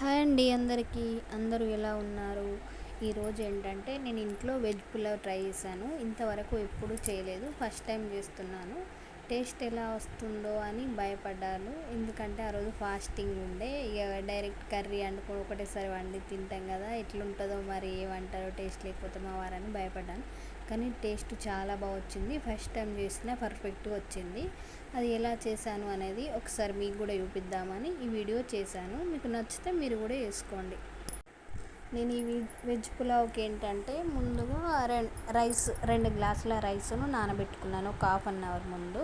Hi అండి అందరికీ. అందరూ ఎలా ఉన్నారు? ఈరోజు ఏంటంటే నేను ఇంట్లో వెజ్ పులావ్ ట్రై చేశాను. ఇంతవరకు ఎప్పుడూ చేయలేదు. ఫస్ట్ టైం చేస్తున్నాను. టేస్ట్ ఎలా వస్తుందో అని భయపడ్డాను. ఎందుకంటే ఆ రోజు ఫాస్టింగ్ ఉండే. ఇక డైరెక్ట్ కర్రీ వండుకొని ఒకటేసారి వండి తింటాం కదా ఎట్లుంటుందో మరి ఏమంటారో టేస్ట్ లేకపోతే మా వారని భయపడ్డాను. కానీ టేస్ట్ చాలా బాగా వచ్చింది. ఫస్ట్ టైం చేసిన పర్ఫెక్ట్గా వచ్చింది. అది ఎలా చేశాను అనేది ఒకసారి మీకు కూడా చూపిద్దామని ఈ వీడియో చేశాను. మీకు నచ్చితే మీరు కూడా వేసుకోండి నేను ఈ వెజ్ పులావ్కి ఏంటంటే ముందుగా రైస్ రెండు గ్లాసుల రైస్ను నానబెట్టుకున్నాను ఒక హాఫ్ అన్ అవర్ ముందు.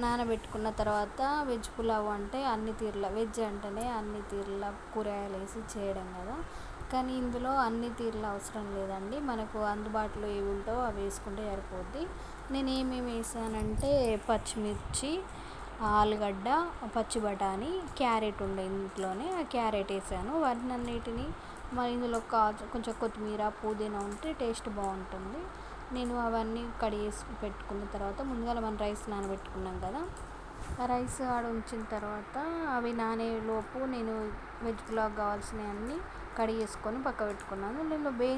నానబెట్టుకున్న తర్వాత వెజ్ పులావ్ అంటే అన్ని తీర్ల వెజ్ అంటేనే అన్ని తీర్ల కూరగాయలు వేసి చేయడం కదా. కానీ ఇందులో అన్ని తీరుల అవసరం లేదండి. మనకు అందుబాటులో ఏవి ఉంటాయో అవి వేసుకుంటే సరిపోద్ది. నేను ఏమేమి వేసానంటే పచ్చిమిర్చి ఆలుగడ్డ పచ్చి బఠానీ క్యారెట్ ఉండే ఇంట్లోనే ఆ క్యారెట్ వేసాను. వాటిని అన్నిటిని మరి ఇందులో కొంచెం కొత్తిమీర పుదీనా ఉంటే టేస్ట్ బాగుంటుంది. నేను అవన్నీ కడిగేసి పెట్టుకున్న తర్వాత ముందుగా మనం రైస్ నానబెట్టుకున్నాం కదా ఆ రైస్ ఆడ ఉంచిన తర్వాత అవి నానేలోపు నేను వెజ్ పులావ్ కావాల్సినవి అన్నీ కడిగేసుకొని పక్క పెట్టుకున్నాను. నేను బే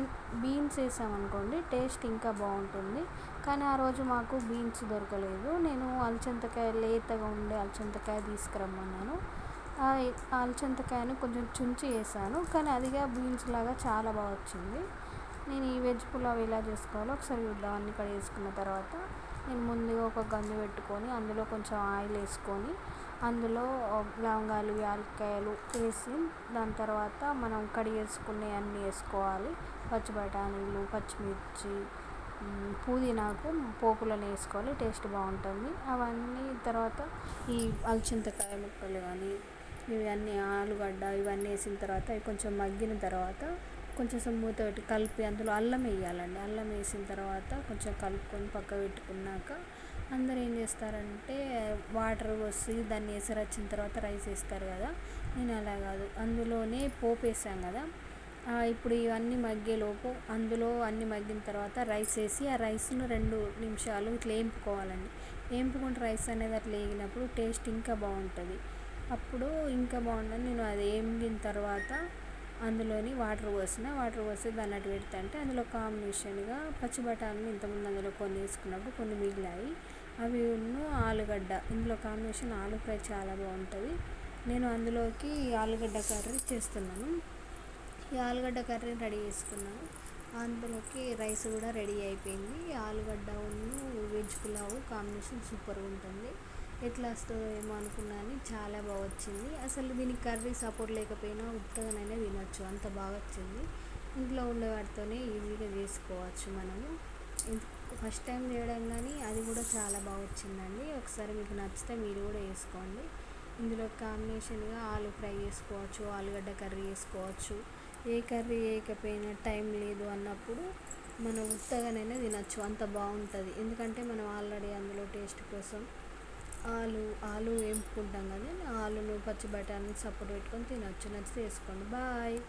బీన్స్ వేసామనుకోండి టేస్ట్ ఇంకా బాగుంటుంది. కానీ ఆ రోజు మాకు బీన్స్ దొరకలేదు. నేను అలచంతకాయ లేతగా ఉండే అలచంతకాయ తీసుకురమ్మన్నాను. అలచంతకాయను కొంచెం చుంచి వేసాను. కానీ అదిగా బీన్స్ లాగా చాలా బాగా వచ్చింది. నేను ఈ వెజ్ పులావ్ ఎలా చేసుకోవాలో ఒకసారి చూద్దాం. అన్ని ఇక్కడ వేసుకున్న తర్వాత నేను ముందుగా ఒక గంజు పెట్టుకొని అందులో కొంచెం ఆయిల్ వేసుకొని అందులో లవంగాలు యాలక్కాయలు వేసి దాని తర్వాత మనం కడిగేసుకునే అన్నీ వేసుకోవాలి. పచ్చి బఠానీలు పచ్చిమిర్చి పుదీనాకు పోపులను వేసుకోవాలి. టేస్ట్ బాగుంటుంది. అవన్నీ తర్వాత ఈ అలచింతకాయ ముక్కలు కానీ ఇవన్నీ ఆలుగడ్డ ఇవన్నీ వేసిన తర్వాత అవి కొంచెం మగ్గిన తర్వాత కొంచెం మూత పెట్టి కలిపి అందులో అల్లం వేయాలండి. అల్లం వేసిన తర్వాత కొంచెం కలుపుకొని పక్క పెట్టుకున్నాక అందరు ఏం చేస్తారంటే వాటర్ పోసి దాన్ని వేసరి వచ్చిన తర్వాత రైస్ వేస్తారు కదా. నేను అలా కాదు. అందులోనే పోపు వేసాం కదా. ఇప్పుడు ఇవన్నీ మగ్గేలోపు అందులో అన్నీ మగ్గిన తర్వాత రైస్ వేసి ఆ రైస్ను రెండు నిమిషాలు ఇట్లా వేంపుకోవాలండి. వేంపుకుంటే రైస్ అనేది అట్లా వేగినప్పుడు టేస్ట్ ఇంకా బాగుంటుంది. అప్పుడు ఇంకా బాగుండని నేను అది వేగిన తర్వాత అందులోని వాటర్ పోసిన. వాటర్ పోసి దాన్ని అటు పెడతా అంటే అందులో కాంబినేషన్గా పచ్చి బఠానీలు ఇంతకుముందు అందులో కొన్ని వేసుకున్నప్పుడు కొన్ని మిగిలాయి. అవి ఉన్న ఆలుగడ్డ. ఇందులో కాంబినేషన్ ఆలు ఫ్రై చాలా బాగుంటుంది. నేను అందులోకి ఆలుగడ్డ కర్రీ చేస్తున్నాను. ఈ ఆలుగడ్డ కర్రీ రెడీ చేసుకున్నాను. అందులోకి రైస్ కూడా రెడీ అయిపోయింది. ఆలుగడ్డ ఉన్ను వెజ్ పులావు కాంబినేషన్ సూపర్గా ఉంటుంది. ఎట్లా వస్తుందో ఏమో అనుకున్నాను. చాలా బాగా వచ్చింది. అసలు దీనికి కర్రీ సపోర్ట్ లేకపోయినా ఉత్తగానైనా తినొచ్చు. అంత బాగా వచ్చింది. ఇంట్లో ఉండే వాటితోనే ఈజీగా చేసుకోవచ్చు మనము. ఫస్ట్ టైం చేయడం కానీ అది కూడా చాలా బాగా వచ్చిందండి. ఒకసారి మీకు నచ్చితే మీరు కూడా వేసుకోండి ఇందులో కాంబినేషన్గా ఆలు ఫ్రై చేసుకోవచ్చు ఆలుగడ్డ కర్రీ వేసుకోవచ్చు ఏ కర్రీ వేయకపోయినా టైం లేదు అన్నప్పుడు మనం ఉత్తగానైనా తినచ్చు. అంత బాగుంటుంది. ఎందుకంటే మనం ఆల్రెడీ అందులో టేస్ట్ కోసం ఆలు ఆలు వేపుకుంటాం కదా ఆలును పచ్చి బఠానీ సపోర్ట్ పెట్టుకొని తినచ్చు. నచ్చితే వేసుకోండి. బాయ్.